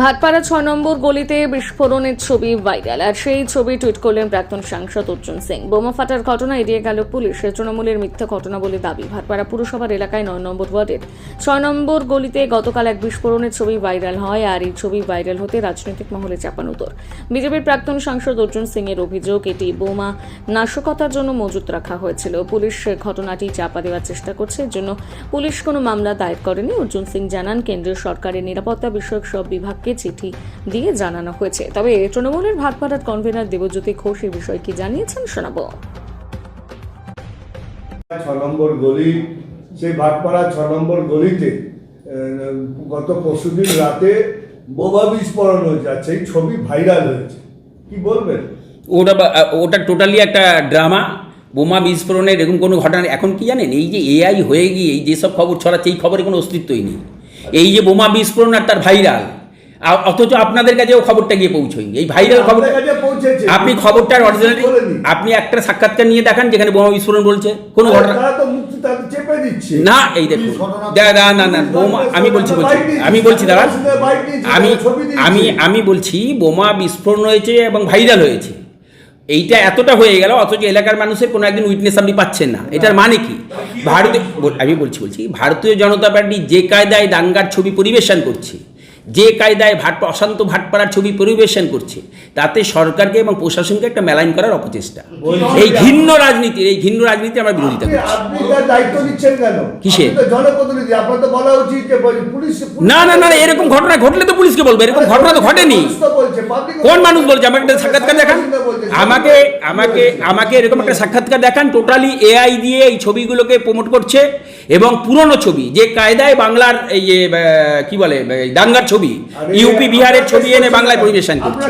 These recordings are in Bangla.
ভাটপাড়া ছয় নম্বর গলিতে বিস্ফোরণের ছবি ভাইরাল। আর সেই ছবি টুইট করলেন প্রাক্তন সাংসদ অর্জুন সিং। বোমা ফাটার ঘটনা এড়িয়ে গেল পুলিশ। তৃণমূলের মিথ্যা ঘটনা বলে দাবি। ভাটপাড়া পুরসভার এলাকায় নয় নম্বর ওয়ার্ডের ছয় নম্বর গলিতে গতকাল এক বিস্ফোরণের ছবি ভাইরাল হয় আর এই ছবি ভাইরাল হতে রাজনৈতিক মহলে চাপানুতর বিজেপির প্রাক্তন সাংসদ অর্জুন সিং এর অভিযোগ, এটি বোমা নাশকতার জন্য মজুত রাখা হয়েছিল। পুলিশ ঘটনাটি চাপা দেওয়ার চেষ্টা করছে। এর জন্য পুলিশ কোনো মামলা দায়ের করেনি। অর্জুন সিং জানান, কেন্দ্রীয় সরকারের নিরাপত্তা বিষয়ক সব বিভাগকে চিঠি দিয়ে জানানো হয়েছে। তবে তৃণমূলের ভাটপাড়ার কনভেনার দেবজ্যোতি ঘোষ এই বিষয়ে কি জানিয়েছেন শোনাবো। ছ নম্বর গলি সেই ভাটপাড়া ছ নম্বর গলিতে গত পরশুদিন রাতে বোমা বিস্ফোরণ হয়েছে আর সেই ছবি ভাইরাল হয়েছে। কি বলবেন? ওটা ওটা টোটালি একটা ড্রামা বোমা বিস্ফোরণের এরকম কোনো ঘটনা এখন কি জানেন এই যে এআই হয়ে গিয়ে এই যেসব খবর ছড়াচ্ছে এই খবরের কোনো অস্তিত্বই নেই। এই যে বোমা বিস্ফোরণ আর তার ভাইরাল অথচ আপনাদের কাছেও খবরটা গিয়ে পৌঁছয়নি। এই ভাইরাল খবর আপনি খবরটার অরিজিনালি আপনি একটা সাক্ষাৎকার নিয়ে দেখান যেখানে বোমা বিস্ফোরণ বলছে। কোনো ঘটনা না এই দেখুন। দা- দা- না না বোমা আমি বলছি বলছি। আমি বলছি দাদা। আমি আমি আমি বলছি বোমা বিস্ফোরণ হয়েছে এবং ভাইরাল হয়েছে। এইটা এতটা হয়ে গেল অথচ এলাকার মানুষের কোনো একদিন উইটনেস আপনি পাচ্ছেন না। এটার মানে কি? ভারতীয় বল- আমি বলছি বলছি ভারতীয় জনতা পার্টি যে কায়দায় দাঙ্গার ছবি পরিবেশন করছে যে কায়দায় ভাট অশান্ত ভাটপাড়ার ছবি পরিবেশন করছে তাতে সরকারকে এবং প্রশাসনকে একটা মেলাইন করার অপচেষ্টা। এই ঘিন্ন রাজনীতির এই ঘিন্ন রাজনীতি আমরা বিরোধিতা করছি। না না না এরকম ঘটনা ঘটলে তো পুলিশকে বলবে এরকম ঘটনা তো ঘটেনি। কোন মানুষ বলছে? আমাকে একটা সাক্ষাৎকার দেখান। আমাকে আমাকে আমাকে এরকম একটা সাক্ষাৎকার দেখান। টোটালি এআই দিয়ে এই ছবিগুলোকে প্রমোট করছে এবং পুরনো ছবি যে কায়দায় বাংলার এই যে কি বলে দাঙ্গার ছবি আরে ইউপি বিহারের ছবি এনে বাংলায় পরিবেশন করছে?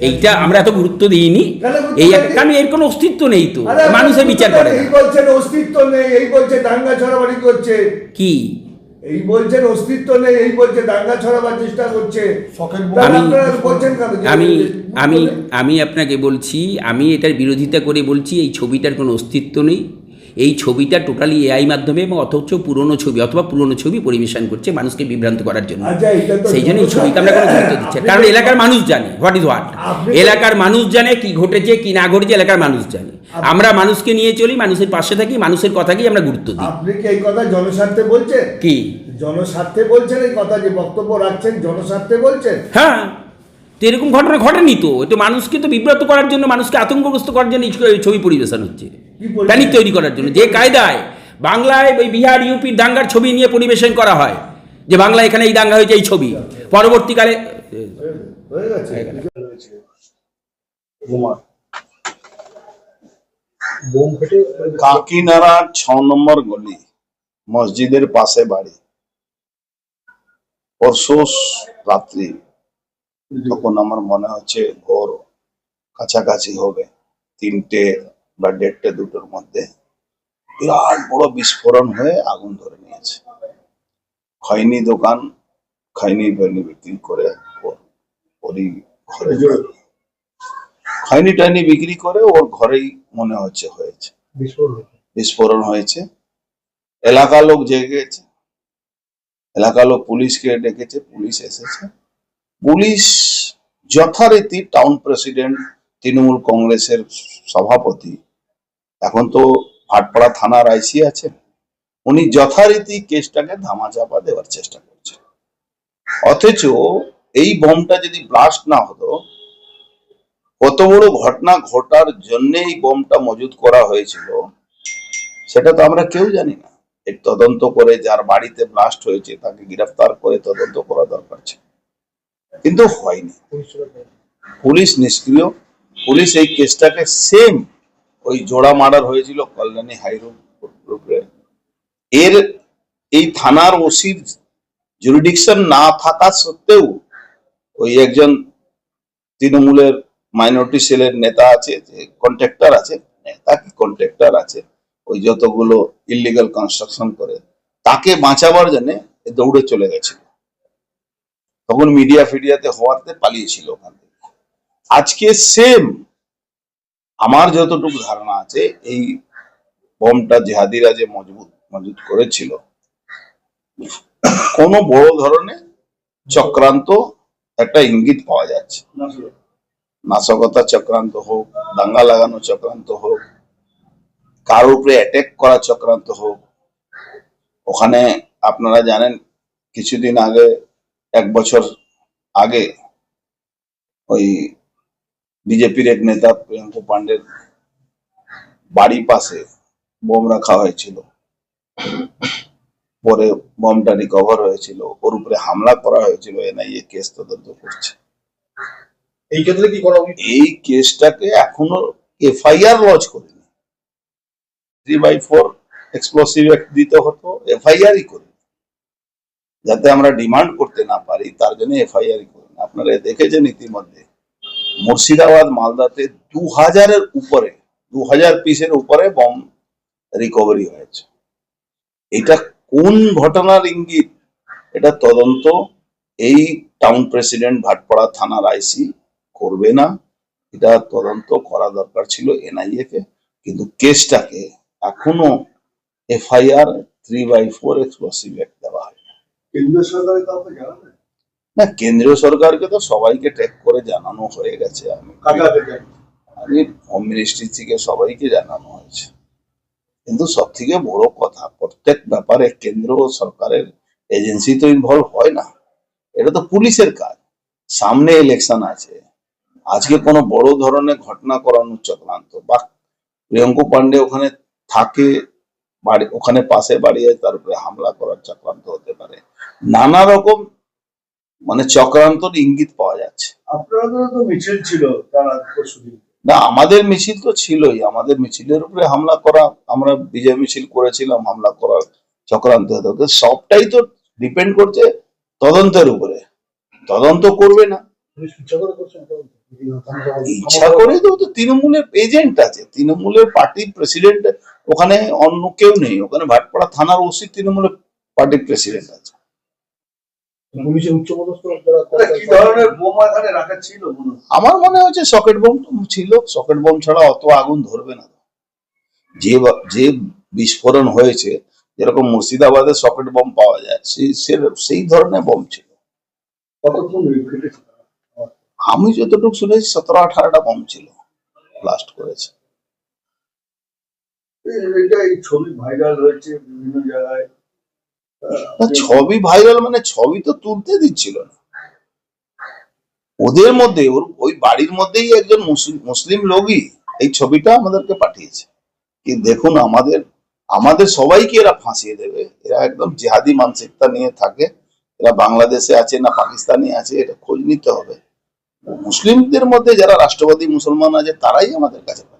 এইটা আমরা এত গুরুত্ব দিইনি। এই? কারণ এর কোনো অস্তিত্ব নেই তো। মানুষের বিচার করে এই বলছেন অস্তিত্ব নেই এই বলছে দাঙ্গা ছড়াবাড়ি করছে। কি? এই বলছেন অস্তিত্ব নেই এই বলছে দাঙ্গা ছড়াবার চেষ্টা করছে। আমি বলছেন আমি আমি আমি আপনাকে বলছি আমি এটার বিরোধিতা করে বলছি এই ছবিটার কোনো অস্তিত্ব নেই। এই ছবিটা টোটালি এআই মাধ্যমে এবং অথচ পুরনো ছবি অথবা পুরনো ছবি পরিবেশন করছে মানুষকে বিভ্রান্ত করার জন্য। আচ্ছা, সেই জন্য এই ছবিকে আমরা কোনো গুরুত্ব দিচ্ছি কারণ এলাকার মানুষ জানে হোয়াট ইজ হোয়াট এলাকার মানুষ জানে কি ঘটেছে কি না ঘটেছে এলাকার মানুষ জানে। আমরা মানুষকে নিয়ে চলি মানুষের পাশে থাকি মানুষের কথাকেই আমরা গুরুত্ব দিই। আপনি কি এই কথা জনস্বার্থে বলছেন? কি? জনস্বার্থে বলছেন এই কথা যে বক্তব্য রাখছেন জনস্বার্থে বলছেন? হ্যাঁ। তো এরকম ঘটনা ঘটেনি তো। এটা মানুষকে তো বিব্রত করার জন্য মানুষকে আতঙ্কগ্রস্ত করার জন্য এই ছবি পরিবেশন হচ্ছে। প্যানিক তৈরি করার জন্য। যে কায়দায় বাংলায় ওই বিহার ইউপির দাঙ্গার ছবি নিয়ে পরিবেশন করা হয় যে বাংলা এখানে এই দাঙ্গা হয়েছে এই ছবি। পরবর্তীকালে হয়ে গেছে। বোম। ফেটে কাকিনাড়া ছ নম্বর গলি মসজিদের পাশে বাড়ি। পরশু রাত্রি। তখন আমার মনে হচ্ছে ভোর কাছাকাছি হবে তিনটে বা দেড়টে দুটোর মধ্যে বিরাট বড় বিস্ফোরণ হয়ে আগুন ধরে নিয়েছে। খৈনি দোকান খৈনি ফৈনি বিক্রি করে ওর ওরই ঘরে খৈনি টাইনি বিক্রি করে ওর ঘরেই মনে হচ্ছে হয়েছে। বিস্ফোরণ হয়েছে। এলাকার লোক জেগেছে গেছে। এলাকার লোক পুলিশকে ডেকেছে পুলিশ এসেছে। পুলিশ যথারীতি টাউন প্রেসিডেন্ট তৃণমূল কংগ্রেসের সভাপতি, এখন তো ভাটপাড়া থানার আইসি আছে উনি যথারীতি কেসটাকে ধামাচাপা দেওয়ার চেষ্টা করছেন। অথচ এই বোমটা যদি ব্লাস্ট না হতো, কত বড় ঘটনা ঘটার জন্য এই বোমটা মজুত করা হয়েছিল, সেটা তো আমরা কেউ জানি না। এর তদন্ত করে যার বাড়িতে ব্লাস্ট হয়েছে, তাকে গ্রেফতার করে তদন্ত করা দরকার ছিল। কিন্তু হয়নি। পুলিশ নিষ্ক্রিয়। পুলিশ এই কেসটাকে সেম ওই জোড়া মার্ডার হয়েছিল কল্যাণী হাইরোড এর এই থানার ওসির জুরিডিকশন না থাকা সত্ত্বেও ওই একজন তৃণমূলের মাইনরিটি সেলের নেতা আছে, যে কন্ট্রাক্টর আছে, নেতা কি কন্ট্রাক্টর আছে, ওই যতগুলো ইলিগাল কনস্ট্রাকশন করে, তাকে বাঁচাবার জন্য দৌড়ে চলে গেছিল। তখন মিডিয়া ফিডিয়াতে হওয়াতে পালিয়েছিল ওখান থেকে। আজকে সেম আমার যতটুকু ধারণা আছে, এই বোমটা জেহাদিরা যে মজবুত মজুত করেছিল, কোনো বড় ধরনের চক্রান্ত একটা ইঙ্গিত পাওয়া যাচ্ছে। নাশকতা চক্রান্ত হোক, দাঙ্গা লাগানো চক্রান্ত হোক, কারোর উপরে অ্যাটাক করা চক্রান্ত হোক, ওখানে আপনারা জানেন, কিছুদিন আগে এক বছর আগে ওই বিজেপির এক নেতা প্রিয়াঙ্কু পান্ডের বাড়ি পাশে বোম রাখা হয়েছিল। পরে বোমটা রিকভার হয়েছিল। ওর উপরে হামলা করা হয়েছিল। এনআইএ কেস তদন্ত করছে। এই ক্ষেত্রে কি করা এই কেসটাকে এখনও এফআইআর লজ করেনি। থ্রি বাই ফোর এক্সপ্লোসিভ দিতে হতো এফআইআরই করি যাতে আমরা ডিমান্ড করতে না পারি, তার জন্য এফআইআরই করি আপনারা দেখেছেন ইতিমধ্যে, মুর্শিদাবাদ মালদাতে দু হাজারের উপরে দু হাজার পিসের উপরে বম রিকভারি হয়েছে। এটা কোন ঘটনার ইঙ্গিত? এটা তদন্ত। এই টাউন প্রেসিডেন্ট ভাটপাড়া থানার আইসি করবে না। এটা তদন্ত করা দরকার ছিল এনআইএ কে, কিন্তু কেসটাকে এখনও FIR three by four explosive দেওয়া হয় কেন্দ্রীয় সরকারের না কেন্দ্রীয় সরকারকে তো সবাইকে ট্যাগ করে জানানো হয়ে গেছে। আমি হোম মিনিস্ট্রি থেকে সবাইকে জানানো হয়েছে। কিন্তু সব থেকে বড় কথা প্রত্যেক ব্যাপারে কেন্দ্র সরকারের এজেন্সি তো ইনভলভ হয় না। এটা তো পুলিশের কাজ। সামনে ইলেকশন আছে। আজকে কোনো বড় ধরনের ঘটনা করানোর চক্রান্ত বা প্রিয়ঙ্কু পান্ডে ওখানে থাকে বাড়ি ওখানে পাশে বাড়িয়ে তার উপরে হামলা করার চক্রান্ত হতে পারে। নানা রকম মানে চক্রান্তর ইঙ্গিত পাওয়া যাচ্ছে। মিছিল ছিল না আমাদের মিছিল তো ছিলই। আমাদের মিছিলের উপরে হামলা করা আমরা বিজয় মিছিল করেছিলাম হামলা করার চক্রান্ত হতো। সবটাই তো ডিপেন্ড করছে তদন্তের উপরে। তদন্ত করবে না। ইচ্ছা করে তো তৃণমূলের এজেন্ট আছে। তৃণমূলের পার্টির প্রেসিডেন্ট ওখানে অন্য কেউ নেই ওখানে ভাটপাড়া থানার ওসি তৃণমূলের পার্টির প্রেসিডেন্ট আছে? আমার মনে হচ্ছে সকেট বোম ছিল সকেট বোম ছাড়া অত আগুন ধরবে না। যে যে বিস্ফোরণ হয়েছে যেরকম মুর্শিদাবাদে সকেট বোম পাওয়া যায় সেই সেই ধরনের বোম ছিল। আমি যতটুকু শুনেছি সতেরো আঠারোটা বোম ছিল ব্লাস্ট করেছে। ছবি ভাইরাল মানে ছবি তো তুলতে দিচ্ছিল না। ওদের মধ্যে, ওর, ওই বাড়ির মধ্যেই একজন মুসলিম লোকই এই ছবিটা আমাদেরকে পাঠিয়েছে। কি দেখুন আমাদের আমাদের সবাইকে এরা ফাঁসিয়ে দেবে। এরা একদম জিহাদি মানসিকতা নিয়ে থাকে। এরা বাংলাদেশে আছে না পাকিস্তানি আছে, এটা খোঁজ নিতে হবে। মুসলিমদের মধ্যে যারা রাষ্ট্রবাদী মুসলমান আছে, তারাই আমাদের কাছে